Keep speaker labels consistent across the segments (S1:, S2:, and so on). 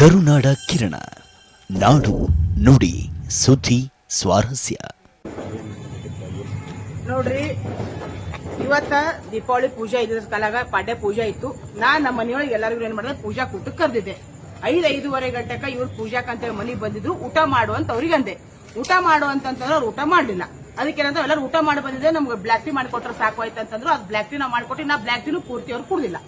S1: ಕರುನಾಡ ಕಿರಣ. ನಾಡು ನುಡಿ, ಸುದ್ದಿ, ಸ್ವಾರಸ್ಯ.
S2: ನೋಡ್ರಿ, ಇವತ್ತ ದೀಪಾವಳಿ ಪೂಜೆ ಇದ್ರ ಕಾಲಾಗ ಪಾಡ್ಯ ಪೂಜೆ ಇತ್ತು. ನಾ ನಮ್ಮ ಮನೆಯೊಳಗೆ ಎಲ್ಲರಿಗೂ ಏನ್ ಮಾಡಿದೆ, ಪೂಜಾ ಕೂಟ ಕರೆದಿದ್ದೆ. ಐದ್ ಐದೂವರೆ ಗಂಟೆಕ ಇವ್ರು ಪೂಜಾಕ್ ಅಂತ ಬಂದಿದ್ರು, ಊಟ ಮಾಡು ಅಂತ ಅವ್ರಿಗೆ ಅಂದೆ. ಊಟ ಮಾಡು ಅವ್ರು ಊಟ ಮಾಡ್ಲಿಲ್ಲ. ಅದಕ್ಕೇನಂದ್ರೆ ಎಲ್ಲರೂ ಊಟ ಮಾಡಿ ಬಂದಿದೆ ನಮ್ಗೆ ಬ್ಲಾಕ್ ಟೀ ಮಾಡಿಕೊಟ್ರೆ ಸಾಕು ಆಯ್ತು ಅಂತಂದ್ರು ಅದು ಬ್ಲಾಕ್ ಟೀ ನಾವು ಮಾಡ್ಕೊಟ್ಟು ನಾ ಬ್ಲಾಕ್ ಟೀನು ಪೂರ್ತಿ ಅವ್ರು ಕುಡ್ದಿಲ್ಲ.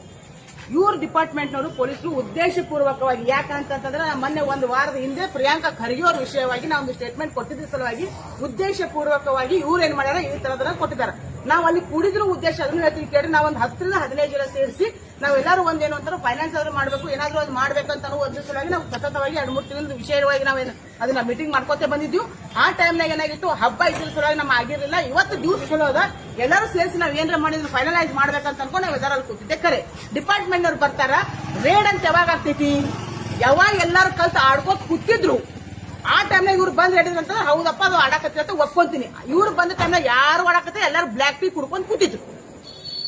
S2: ಇವ್ರ ಡಿಪಾರ್ಟ್ಮೆಂಟ್ನವರು ಪೊಲೀಸರು ಉದ್ದೇಶಪೂರ್ವಕವಾಗಿ ಯಾಕಂತಂದ್ರೆ ನಾ ಮೊನ್ನೆ ಒಂದು ವಾರದ ಹಿಂದೆ ಪ್ರಿಯಾಂಕಾ ಖರ್ಗೆ ಅವ್ರ ವಿಷಯವಾಗಿ ನಾವು ಒಂದು ಸ್ಟೇಟ್ಮೆಂಟ್ ಕೊಟ್ಟಿದ್ದ ಸಲುವಾಗಿ ಉದ್ದೇಶಪೂರ್ವಕವಾಗಿ ಇವ್ರು ಏನ್ ಮಾಡ್ಯಾರ ಈ ತರದನ್ನ ಕೊಟ್ಟಿದ್ದಾರೆ. ನಾವು ಅಲ್ಲಿ ಕೂಡಿದ್ರು ಉದ್ದೇಶ ಅದನ್ನ ಹೇಳ್ತೀವಿ ಕೇಳಿ ನಾವು ಒಂದು ಹತ್ತರಿಂದ ಹದಿನೈದು ಜನ ಸೇರಿಸಿ ನಾವೆಲ್ಲರೂ ಒಂದೇನು ಅಂತಾರೆ ಫೈನಾನ್ಸ್ ಆದ್ರೂ ಮಾಡಬೇಕು, ಏನಾದರೂ ಅದು ಮಾಡ್ಬೇಕಂತ ಒಂದು ಸಲುವಾಗಿ ನಾವು ಸತತವಾಗಿ ಎರಡು ಮೂರು ತಿಂಗಳ ವಿಷಯವಾಗಿ ನಾವೇನು ಅದನ್ನ ಮೀಟಿಂಗ್ ಮಾಡ್ಕೋತೆ ಬಂದಿದ್ವಿ. ಆ ಟೈಮ್ನಾಗ ಏನಾಗಿತ್ತು? ಹಬ್ಬ ಇದ್ರ ಸಲುವಾಗಿ ನಮ್ಮ ಆಗಿರಲಿಲ್ಲ. ಇವತ್ತು ದಿವಸ ಚಲೋ ಅದ. ಎಲ್ಲರೂ ಸೇರಿಸಿ ನಾವು ಏನಾರ ಮಾಡಿದ್ರು ಫೈನಲೈಸ್ ಮಾಡ್ಬೇಕಂತ ಅನ್ಕೊಂಡು ನಾವು ಎಲ್ಲರಲ್ಲಿ ಕೂತಿದ್ದೆ ಕರೆ ಡಿಪಾರ್ಟ್ಮೆಂಟ್ ಅವ್ರು ಬರ್ತಾರ ರೇಡ್ ಅಂತ ಯಾವಾಗ ಆಗ್ತೈತಿ? ಯಾವಾಗ ಎಲ್ಲರೂ ಕಲ್ತು ಆಡ್ಕೋತ ಕೂತಿದ್ರು? ಆ ಟೈಮ್ನಾಗ ಇವ್ರು ಬಂದ್ ಹೇಳಿದ್ರಂತ ಹೌದಪ್ಪ ಅದು ಆಡಕತ್ತಿ ಅಂತ ಒಪ್ಕೊಂತೀನಿ. ಇವ್ರು ಬಂದ ಟೈಮ್ನಾಗ ಯಾರು ಆಡಕತ್ತೆ ಎಲ್ಲರೂ ಬ್ಲಾಕ್ ಟೀ ಕುಡ್ಕೊಂಡು ಕೂತಿದ್ರು.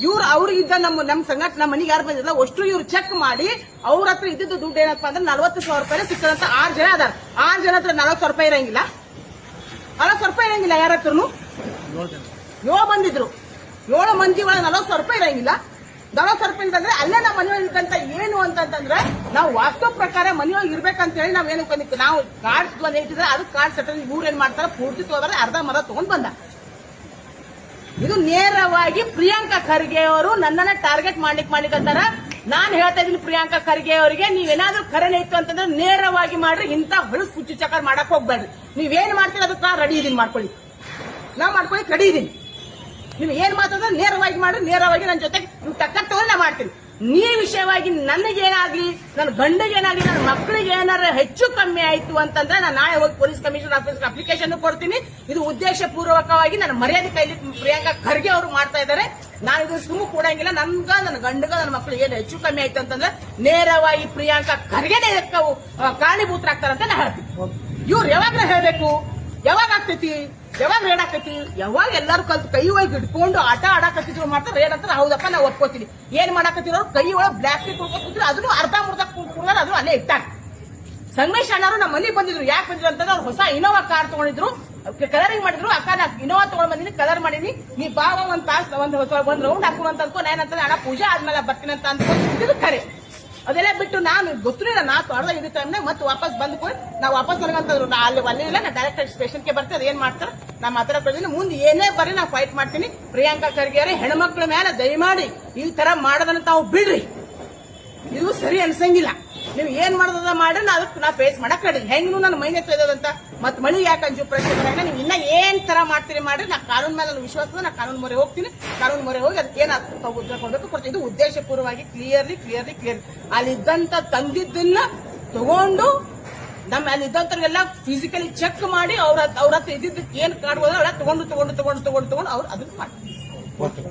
S2: ಇವ್ರು ಅವ್ರಿಗೆ ಇದ್ದ ನಮ್ಮ ನಮ್ಮ ಸಂಘಟ ನಮ್ಮ ಮನೆಗೆ ಯಾರು ಬಂದಿಲ್ಲ ಅಷ್ಟು ಇವ್ರು ಚೆಕ್ ಮಾಡಿ, ಅವ್ರ ಹತ್ರ ಇದ್ದಿದ್ದು ದುಡ್ಡು ಏನಪ್ಪಾ ಅಂದ್ರೆ ನಲ್ವತ್ತು ಸಾವಿರ ರೂಪಾಯಿ ಸಿಕ್ಕದಂತ ಆರು ಜನ ಅದಾರ. ಆರು ಜನ ಹತ್ರ ನಲ್ವತ್ತು ಸಾವಿರ ರೂಪಾಯಿ ಇರಂಗಿಲ್ಲ. ನಲವತ್ತು ಸಾವಿರ ರೂಪಾಯಿ ಇರಂಗಿಲ್ಲ ಯಾರ ಹತ್ರನು? ಏಳು ಬಂದಿದ್ರು. ಏಳು ಮಂದಿ ಒಳಗೆ ನಲವತ್ತು ಸಾವಿರ ರೂಪಾಯಿ ಇರಂಗಿಲ್ಲ. ನಲವತ್ತು ಸಾವಿರ ರೂಪಾಯಿ ಅಂತಂದ್ರೆ ಅಲ್ಲೇ ನಮ್ಮ ಮನೆಯೊಳಗೆ ಇದ್ದಂತ ಏನು ಅಂತಂತಂದ್ರೆ ನಾವು ವಾಸ್ತವ ಪ್ರಕಾರ ಮನೆಯೊಳಗೆ ಇರ್ಬೇಕಂತ ಹೇಳಿ ನಾವ್ ಏನು ನಾವು ಕಾರ್ಡ್ಸ್ ಬಂದ್ ಅದು ಕಾರ್ಡ್ ಸೆಟಲ್ ಇವ್ರು ಏನ್ ಮಾಡ್ತಾರೆ? ಪೂರ್ತಿ ತಗೋದ್ರೆ ಅರ್ಧ ಮರ ತಗೊಂಡ್ ಬಂದ. ಇದು ನೇರವಾಗಿ ಪ್ರಿಯಾಂಕಾ ಖರ್ಗೆ ಅವರು ನನ್ನನ್ನ ಟಾರ್ಗೆಟ್ ಮಾಡ್ಲಿಕ್ಕೆ ಮಾಡ್ಲಿಕ್ಕಂತಾರ. ನಾನ್ ಹೇಳ್ತಾ ಇದೀನಿ ಪ್ರಿಯಾಂಕಾ ಖರ್ಗೆ ಅವರಿಗೆ, ನೀವೇನಾದ್ರೂ ಕರೆನೆ ಇತ್ತು ಅಂತಂದ್ರೆ ನೇರವಾಗಿ ಮಾಡ್ರಿ ಇಂತ ಹೊಲಸು ಹುಚ್ಚು ಚಕರ್ ಮಾಡಕ್ ಹೋಗ್ಬೇಡ್ರಿ. ನೀವೇನ್ ಮಾಡ್ತೀರ ಅದಕ್ಕೆ ರೆಡಿ ಇದೀನಿ, ಮಾಡ್ಕೊಳ್ಳಿ. ನಾ ಮಾಡ್ಕೊಳ್ಳಿ, ರೆಡಿ ಇದೀನಿ. ನೀವು ಏನ್ ಮಾತಾಡಿದ್ರೆ ನೇರವಾಗಿ ಮಾಡ್ರಿ, ನೇರವಾಗಿ ನನ್ನ ಜೊತೆ ನೀವು ಟಕ್ಕರ್ ತಗೊಂಡು ನಾ ಮಾಡ್ತೀನಿ. ನೀ ವಿಷಯವಾಗಿ ನನಗೇನಾಗ್ಲಿ ನನ್ನ ಗಂಡಗೇನಾಗ್ಲಿ ನನ್ನ ಮಕ್ಕಳಿಗೆ ಏನಾರ ಹೆಚ್ಚು ಕಮ್ಮಿ ಆಯ್ತು ಅಂತಂದ್ರೆ ನಾನು ನಾಳೆ ಹೋಗಿ ಪೊಲೀಸ್ ಕಮಿಷನರ್ ಆಫೀಸ್ ಅಪ್ಲಿಕೇಶನ್ ಕೊಡ್ತೀನಿ. ಇದು ಉದ್ದೇಶ ಪೂರ್ವಕವಾಗಿ ನನ್ನ ಮರ್ಯಾದೆ ಕೈಲಿ ಪ್ರಿಯಾಂಕಾ ಖರ್ಗೆ ಅವರು ಮಾಡ್ತಾ ಇದ್ದಾರೆ. ನಾನು ಇದು ಸುಮ್ಮ ಕೊಡಂಗಿಲ್ಲ. ನನ್ಗ ನನ್ನ ಗಂಡಗ ನನ್ನ ಮಕ್ಕಳಿಗೆ ಏನು ಹೆಚ್ಚು ಕಮ್ಮಿ ಆಯ್ತು ಅಂತಂದ್ರೆ ನೇರವಾಗಿ ಪ್ರಿಯಾಂಕಾ ಖರ್ಗೆನೇ ಕಾರಣೀಭೂತರಾಗ್ತಾರಂತ ನಾ ಹೇಳ್ತೀನಿ. ಇವ್ರು ಯಾವಾಗ ಹೇಳ್ಬೇಕು, ಯಾವಾಗ ಆಗ್ತೈತಿ? ಯಾವಾಗ ರೇಡ್ ಆಕೈತಿ? ಯಾವಾಗ ಎಲ್ಲಾರು ಕಲ್ತು ಕೈ ಒಳಗೆ ಇಟ್ಕೊಂಡು ಆಟ ಆಡಾಕತ್ತಿದ್ರು ಮಾಡ್ತಾರೆ ರೇಡ್ ಅಂತ ಹೌದಪ್ಪ, ನಾವು ಒಪ್ಕೋತೀನಿ ಏನ್ ಮಾಡಾಕತ್ತಿರೋ ಕೈ ಒಳಗೆ ಬ್ಲಾಕ್ ಟೀ ಕುಡ್ಕೊತಿದ್ರು ಅದನ್ನು ಅರ್ಧ ಮುರ್ಧ ಕುಡ್ದಾರ ಅದು ಅಲ್ಲೇ ಇಟ್ಟಾಗ ಸಂಗಮೇಶ್ ಅಣ್ಣಾರು ನಮ್ಮ ಮನೆಗೆ ಬಂದಿದ್ರು. ಯಾಕೆ ಬಂದಿದ್ರು ಅಂತಂದ್ರೆ ಅವ್ರು ಹೊಸ ಇನೋವಾ ಕಾರ್ ತಗೊಂಡಿದ್ರು. ಕಲರಿಂಗ್ ಮಾಡಿದ್ರು. ಅಕ್ಕ ನಾ ಇನೋವಾ ತಗೊಂಡ್ ಬಂದಿನಿ ಕಲರ್ ಮಾಡೀನಿ. ನೀ ಬಾವ ಒಂದ್ ತಾಸ್, ಒಂದ್ ಒಂದ್ ರೌಂಡ್ ಹಾಕುವಂತ ಅಂತ ಏನಂತಂದ್ರೆ ಅಣ್ಣ, ಪೂಜೆ ಆದ್ಮೇಲೆ ಬರ್ತೀನಿ ಅಂತ ಅನ್ಕೊಂಡು ಖರೆ ಅದೆಲ್ಲ ಬಿಟ್ಟು ನಾನು ಗೊತ್ತಿಲ್ಲ ನಾ ಅರ್ಧ ಇದ್ದ ಟೈಮ್ನಾಗ ಮತ್ತೆ ವಾಪಸ್ ಬಂದ್ ಕೂಡ ನಾವು ವಾಪಸ್ ನನಗಂತಂದ್ರು ನಾ ಅಲ್ಲಿ ಒಲ್ಲಿಲ್ಲ ನಾ ಡೈರೆಕ್ಟ್ ಸ್ಟೇಷನ್ಗೆ ಬರ್ತೀನಿ ಅದೇನ್ ಮಾಡ್ತಾರೆ? ನಾ ಮಾತಾಡೋದಿಲ್ಲ ಮುಂದೆ ಏನೇ ಬರ್ರಿ ನಾ ಫೈಟ್ ಮಾಡ್ತೀನಿ. ಪ್ರಿಯಾಂಕಾ ಖರ್ಗೆ ಹೆಣ್ಮಕ್ಳ ಮೇಲೆ ದಯಮಾಡಿ ಈ ತರ ಮಾಡೋದನ್ನ ತಾವು ಬಿಡ್ರಿ. ಇದು ಸರಿ ಅನ್ಸಂಗಿಲ್ಲ. ನೀವು ಏನ್ ಮಾಡೋದ ಮಾಡ್ರಿ, ನಾ ಅದಕ್ಕೆ ನಾ ಫೇಸ್ ಮಾಡಕ್ ಹೆಂಗ್ ಹೆಂಗೂ ನನ್ನ ಮೈನೆ ತೊಯ್ದಂತ ಮತ್ ಮಳಿ ಯಾಕೆ ಅಂಜು ಪ್ರಶ್ನೆ ನೀವು ಇನ್ನ ಏನ್ ತರ ಮಾಡ್ತೀರಿ ಮಾಡ್ರಿ, ನಾ ಕಾನೂನು ಮೇಲೆ ನನ್ನ ವಿಶ್ವಾಸ ನಾ ಕಾನೂನು ಮೊರೆ ಹೋಗ್ತೀನಿ. ಕಾನೂನು ಮೊರೆ ಹೋಗಿ ಅದಕ್ಕೆ ಏನ್ ಉತ್ತರ ಕೊಡ್ಬೇಕು ಕೊಡ್ತೀನಿ. ಇದು ಉದ್ದೇಶಪೂರ್ವವಾಗಿ ಕ್ಲಿಯರ್ಲಿ ಕ್ಲಿಯರ್ಲಿ ಕ್ಲಿಯರ್ ಅಲ್ಲಿದ್ದಂತ ತಂದಿದ್ದನ್ನ ತಗೊಂಡು ನಮ್ಮ ಅಲ್ಲಿ ಫಿಸಿಕಲಿ ಚೆಕ್ ಮಾಡಿ ಅವ್ರ ಅವ್ರ ಹತ್ರ ಇದ್ದಿದ್ದಕ್ಕೆ ಏನ್ ಕಾಡ್ಬೋದ ಅವ್ರ ತಗೊಂಡು ತಗೊಂಡು ತಗೊಂಡು ತಗೊಂಡು ತಗೊಂಡು ಅವ್ರು ಅದನ್ನ ಮಾಡ್ತಾರೆ.